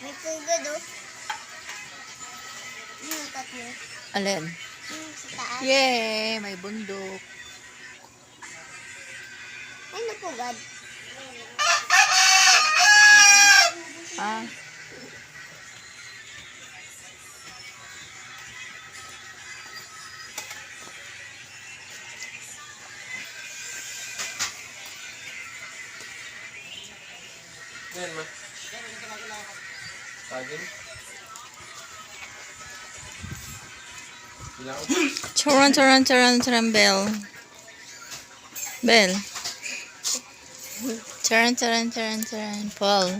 May tubig do. Yung tatlo. Alin? Yung sa taas. Yay! May bundok. Ano po, God? Ayan ma. Saging. Charon, Bell. Bell. Charon, charon, charon, charon, Paul.